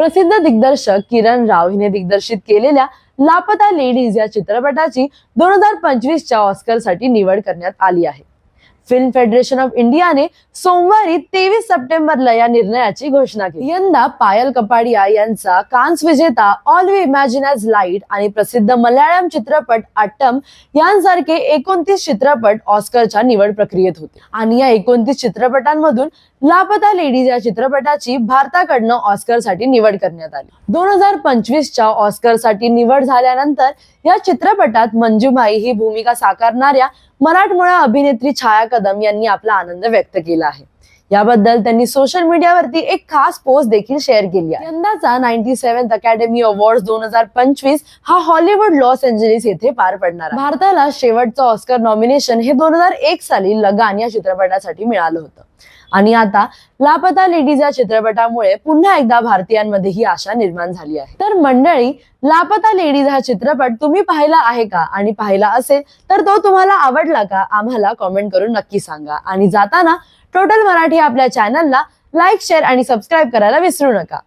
प्रसिद्ध दिग्दर्शक किरण राव हिने दिग्दर्शित केलेल्या लापता लेडीज या चित्रपटाची दोन हजार पंचवीसच्या ऑस्करसाठी निवड करण्यात आली आहे. फिल्म फेडरेशन ऑफ इंडियाने सोमवारी तेवीस सप्टेंबरला या निर्णयाची घोषणा केली. यंदा पायल कपाडिया यांचा कान्स विजेता all we imagine as light आणि प्रसिद्ध मल्याळम चित्रपट अट्टम यांसारखे एकोणतीस चित्रपट ऑस्करच्या निवड प्रक्रियेत होते. आणि या एकोणतीस चित्रपटांमधून लापता लेडीज या चित्रपटाची भारताकडनं ऑस्करसाठी निवड करण्यात आली. दोन हजार पंचवीसच्या ऑस्करसाठी निवड झाल्यानंतर या चित्रपटात मंजुभाई ही भूमिका साकारणाऱ्या मराठमोळा अभिनेत्री छाया कदम यांनी आपला आनंद व्यक्त केला आहे. याबद्दल त्यांनी सोशल मीडियावरती एक खास पोस्ट देखील शेअर केली आहे. यंदाचा नाईन्टी सेव्हन्थ अकॅडमी अवॉर्ड दोन हजार पंचवीस हा हॉलिवूड लॉस एंजलिस येथे पार पडणार भारताला शेवटचं ऑस्कर नॉमिनेशन हे दोन हजार एक साली लगान या चित्रपटासाठी मिळालं होतं. आणि आता लापता लेडीज या चित्रपटामुळे पुन्हा एकदा भारतीयांमध्ये ही आशा निर्माण झाली आहे. तर मंडळी लापता लेडीज हा चित्रपट तुम्ही पाहिला आहे का? आणि पाहिला असेल तर तो तुम्हाला आवडला का? आम्हाला कॉमेंट करून नक्की सांगा. आणि जाताना टोटल मराठी आपल्या चॅनलला लाईक शेअर आणि सबस्क्राईब करायला विसरू नका.